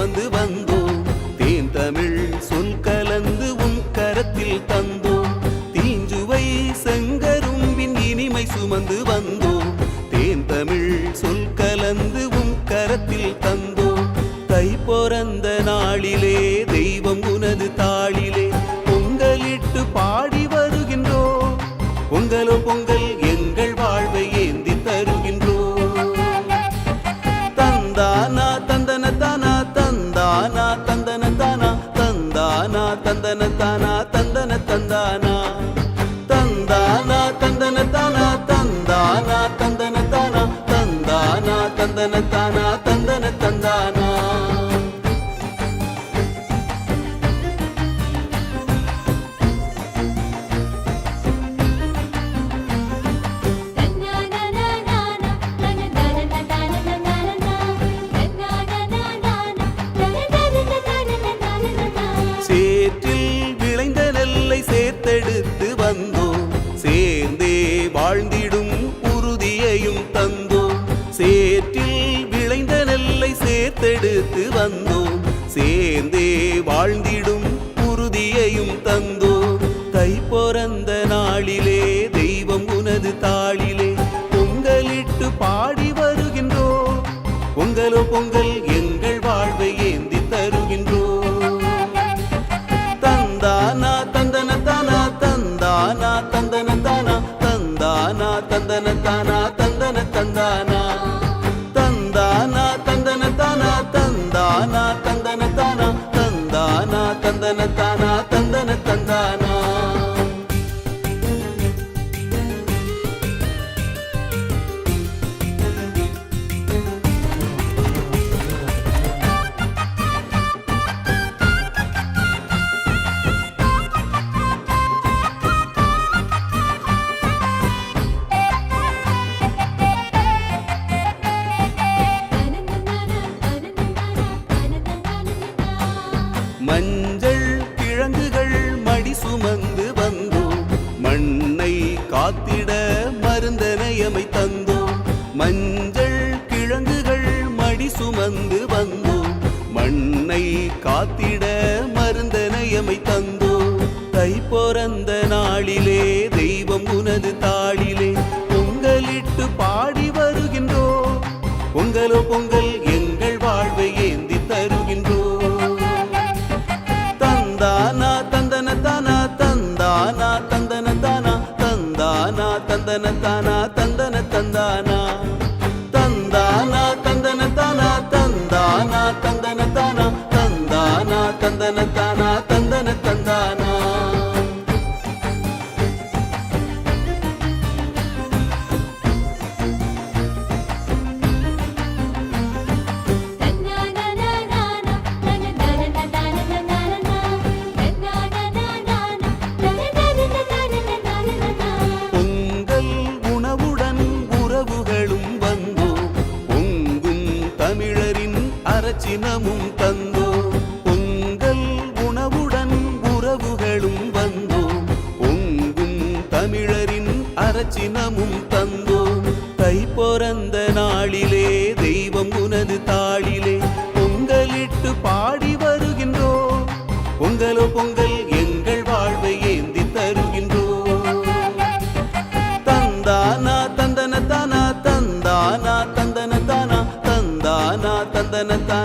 சுமந்து வந்தோம். தேன் தமிழ் சொல் கலந்து உன் கரத்தில் தந்தோம். தீஞ்சுவை செங்கரும்பின் இனிமை சுமந்து வந்தோம். தேன் தமிழ் சொல் கலந்து உன் கரத்தில் தந்தோம். தை பிறந்த நாளிலே தந்தன தானா தந்தன தந்தானா? தந்தானா தந்தன தானா தந்தானா தந்தன தானா? தந்தானா தந்தன தானா தந்தன சேர்ந்தே வாழ்ந்திடும் உறுதியையும் தந்தோ. தை பிறந்த நாளிலே தெய்வம் உனது தாளிலே. பொங்கலிட்டு பாடி வருகின்றோ. பொங்கலோ பொங்கல் எங்கள் வாழ்வை ஏந்தி தருகின்றோ. தந்தானா தந்தன தானா தந்தானா தந்தன தானா தந்தானா தந்தன தானா காத்திட மருந்தனையமை தந்தோம். மஞ்சள் கிழங்குகள் மடி சுமந்து வந்தோம். மண்ணை காத்திட மருந்தனையமை தந்தோம். தை பிறந்த நாளிலே தெய்வம் உனது தாளிலே பொங்கலிட்டு பாடி வருகின்றோம். பொங்கலோ பொங்கல். தந்தானா தந்தன தினமும் தந்தோம் உங்கள் உணவுடன் உறவுகளும் வந்தோம் உங்கும் தமிழரின் அரச்சினமும் தந்தோம் தை பிறந்த நாளிலே தெய்வம் உனது தாளிலே பொங்கலிட்டு பாடி வருகின்றோம் பொங்கலோ பொங்கல் எங்கள் வாழ்வை ஏந்தி தருகின்றோம் தந்தானா தந்தன தானா தந்தானா தந்தன தானா தந்தானா தந்தன தானா.